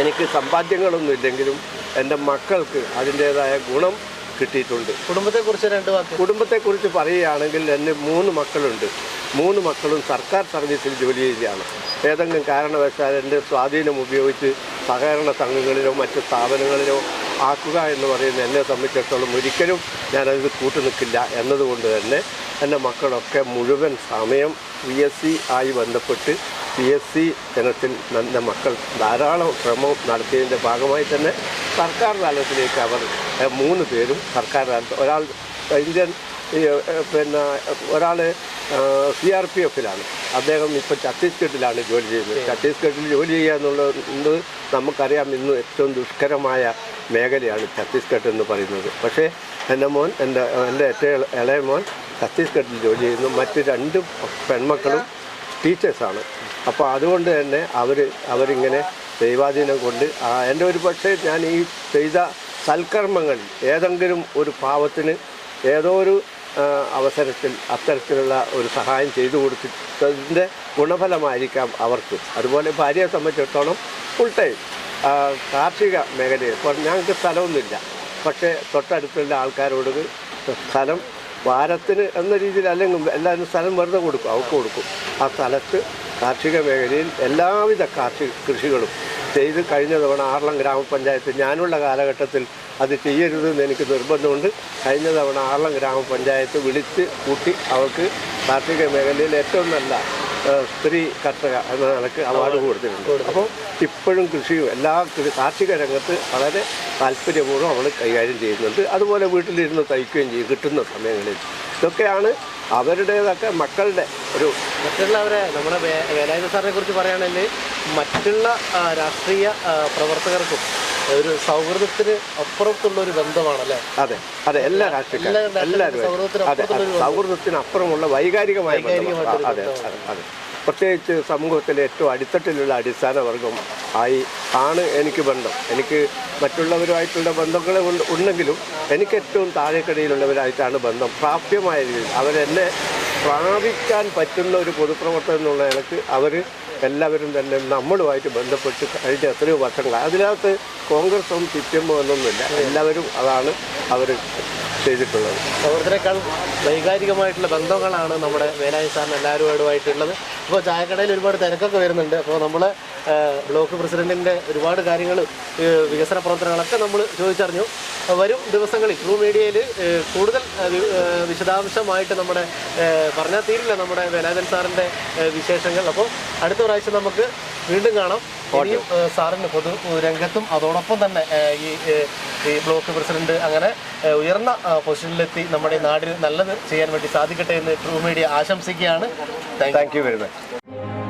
B: എനിക്ക് സമ്പാദ്യങ്ങളൊന്നും ഇല്ലെങ്കിലും എന്റെ മക്കൾക്ക് അതിന്റേതായ ഗുണം കിട്ടിയിട്ടുണ്ട്.
A: കുടുംബത്തെക്കുറിച്ച് രണ്ട് വാക്ക്.
B: കുടുംബത്തെക്കുറിച്ച് പറയുകയാണെങ്കിൽ എന്റെ മൂന്ന് മക്കളുണ്ട്. മൂന്ന് മക്കളും സർക്കാർ സർവീസിൽ ജോലി ചെയ്യുകയാണ്. ഏതെങ്കിലും കാരണവശാൽ എന്റെ സ്വാധീനം ഉപയോഗിച്ച് സഹകരണ സംഘങ്ങളിലോ മറ്റ് സ്ഥാപനങ്ങളിലോ ആക്കുക എന്ന് പറയുന്ന എന്നെ സംബന്ധിച്ചിടത്തോളം ഒരിക്കലും ഞാനത് കൂട്ടുനിൽക്കില്ല എന്നതുകൊണ്ട് തന്നെ എന്റെ മക്കളൊക്കെ മുഴുവൻ സമയം പി എസ് സി ആയി ബന്ധപ്പെട്ട് പി എസ് സി ജനത്തിൽ നല്ല മക്കൾ ധാരാളം ശ്രമം നടത്തിയതിന്റെ ഭാഗമായി തന്നെ സർക്കാർ തലത്തിലേക്ക് അവർ മൂന്ന് പേരും സർക്കാർ തലത്തിൽ ഒരാൾ ഇന്ത്യൻ പിന്നെ ഒരാൾ സി ആർ പി എഫിലാണ്. അദ്ദേഹം ഇപ്പോൾ ഛത്തീസ്ഗഡിലാണ് ജോലി ചെയ്യുന്നത്. ഛത്തീസ്ഗഡിൽ ജോലി ചെയ്യുക എന്നുള്ളത് നമുക്കറിയാം ഇന്ന് ഏറ്റവും ദുഷ്കരമായ മേഖലയാണ് ഛത്തീസ്ഗഡ് എന്ന് പറയുന്നത്. പക്ഷേ എന്റെ മോൻ എന്റെ എന്റെ ഏറ്റവും ഇളയ മോൻ ഛത്തീസ്ഗഡിൽ ജോലി ചെയ്യുന്നു. മറ്റ് രണ്ട് പെൺമക്കളും ടീച്ചേഴ്സാണ്. അപ്പോൾ അതുകൊണ്ട് തന്നെ അവർ അവരിങ്ങനെ ദൈവാധീനം കൊണ്ട് എന്റെ ഒരു പക്ഷേ ഞാൻ ഈ ചെയ്ത സൽക്കർമ്മങ്ങൾ ഏതെങ്കിലും ഒരു പാവത്തിന് ഏതോ ഒരു അവസരത്തിൽ അത്തരത്തിലുള്ള ഒരു സഹായം ചെയ്തു കൊടുത്തതിന്റെ ഗുണഫലമായിരിക്കാം അവർക്ക്. അതുപോലെ ഭാര്യയെ സംബന്ധിച്ചിടത്തോളം ഫുൾ ടൈം കാർഷിക മേഖലയിൽ. ഇപ്പോൾ ഞങ്ങൾക്ക് സ്ഥലമൊന്നുമില്ല. പക്ഷേ തൊട്ടടുത്തുള്ള ആൾക്കാരോട് സ്ഥലം വാരത്തിന് എന്ന രീതിയിൽ അല്ലെങ്കിൽ എല്ലാവരും സ്ഥലം വെറുതെ കൊടുക്കും അവർക്ക് കൊടുക്കും. ആ സ്ഥലത്ത് കാർഷിക മേഖലയിൽ എല്ലാവിധ കാർഷിക കൃഷികളും ചെയ്ത് കഴിഞ്ഞ തവണ ആർളം ഗ്രാമപഞ്ചായത്ത് ഞാനുള്ള കാലഘട്ടത്തിൽ അത് ചെയ്യരുതെന്ന് എനിക്ക് നിർബന്ധമുണ്ട്. കഴിഞ്ഞ തവണ ആർളം ഗ്രാമപഞ്ചായത്ത് വിളിച്ച് കൂട്ടി അവർക്ക് കാർഷിക മേഖലയിൽ ഏറ്റവും നല്ല സ്ത്രീ കർഷക എന്ന നിലയ്ക്ക് അവാർഡ് കൊടുത്തിട്ടുണ്ട്. അപ്പോൾ ഇപ്പോഴും കൃഷിയും എല്ലാ കാർഷിക രംഗത്ത് വളരെ താല്പര്യപൂർവം അവൾ കൈകാര്യം ചെയ്യുന്നുണ്ട്. അതുപോലെ വീട്ടിലിരുന്ന് തയ്ക്കുകയും ചെയ്യും കിട്ടുന്ന സമയങ്ങളിൽ. ഇതൊക്കെയാണ് അവരുടേതൊക്കെ മക്കളുടെ ഒരു
A: മറ്റുള്ളവരെ നമ്മുടെ വേലായുധ സാറിനെ കുറിച്ച് പറയുകയാണെങ്കിൽ മറ്റുള്ള രാഷ്ട്രീയ പ്രവർത്തകർക്കും ഒരു സൗഹൃദത്തിന് അപ്പുറത്തുള്ള ഒരു ബന്ധമാണല്ലേ?
B: അതെ അതെ എല്ലാ രാഷ്ട്രീയക്കാരും
A: എല്ലാ
B: എല്ലാവരും
A: സൗഹൃദത്തിന്
B: അപ്പുറമുള്ള വൈകാരികമായ അതെ അതെ. പ്രത്യേകിച്ച് സമൂഹത്തിലെ ഏറ്റവും അടിത്തട്ടിലുള്ള അടിസ്ഥാന വർഗം ആയി ആണ് എനിക്ക് ബന്ധം. എനിക്ക് മറ്റുള്ളവരുമായിട്ടുള്ള ബന്ധങ്ങൾ ഉണ്ട്- ഉണ്ടെങ്കിലും എനിക്ക് ഏറ്റവും താഴെക്കടിയിലുള്ളവരായിട്ടാണ് ബന്ധം. പ്രാപ്യമായ രീതിയിൽ അവരെന്നെ പ്രാപിക്കാൻ പറ്റുന്ന ഒരു പൊതുപ്രവർത്തനം എന്നുള്ള നിലയ്ക്ക് അവർ എല്ലാവരും തന്നെ നമ്മളുമായിട്ട് ബന്ധപ്പെട്ട് കഴിഞ്ഞ എത്രയോ വർഷങ്ങൾ അതിനകത്ത് കോൺഗ്രസും സി എന്നൊന്നുമില്ല എല്ലാവരും അതാണ് അവർ ചെയ്തിട്ടുള്ളത്.
A: സൗഹൃദത്തിനേക്കാൾ വൈകാരികമായിട്ടുള്ള ബന്ധങ്ങളാണ് നമ്മുടെ വേലായുധ സാറിന് എല്ലാവരുമായിട്ടുള്ളത്. ഇപ്പോൾ ചായക്കടയിൽ ഒരുപാട് തിരക്കൊക്കെ വരുന്നുണ്ട്. അപ്പോൾ നമ്മൾ ബ്ലോക്ക് പ്രസിഡന്റിന്റെ ഒരുപാട് കാര്യങ്ങൾ വികസന പ്രവർത്തനങ്ങളൊക്കെ നമ്മൾ ചോദിച്ചറിഞ്ഞു. വരും ദിവസങ്ങളിൽ ട്രൂ മീഡിയയിൽ കൂടുതൽ വിശദാംശമായിട്ട് നമ്മുടെ പറഞ്ഞാൽ തീരില്ല നമ്മുടെ വേലാജൻ സാറിന്റെ വിശേഷങ്ങൾ. അപ്പോൾ അടുത്ത പ്രാവശ്യം നമുക്ക് വീണ്ടും കാണാം. ഇനിയും സാറിന് പൊതു രംഗത്തും അതോടൊപ്പം തന്നെ ഈ ഈ ബ്ലോക്ക് പ്രസിഡന്റ് അങ്ങനെ ഉയർന്ന പൊസിഷനിലെത്തി നമ്മുടെ നാടിന് നല്ലത് ചെയ്യാൻ വേണ്ടി സാധിക്കട്ടെ എന്ന് ട്രൂ മീഡിയ ആശംസിക്കുകയാണ്. Thank
B: you very much Thank you.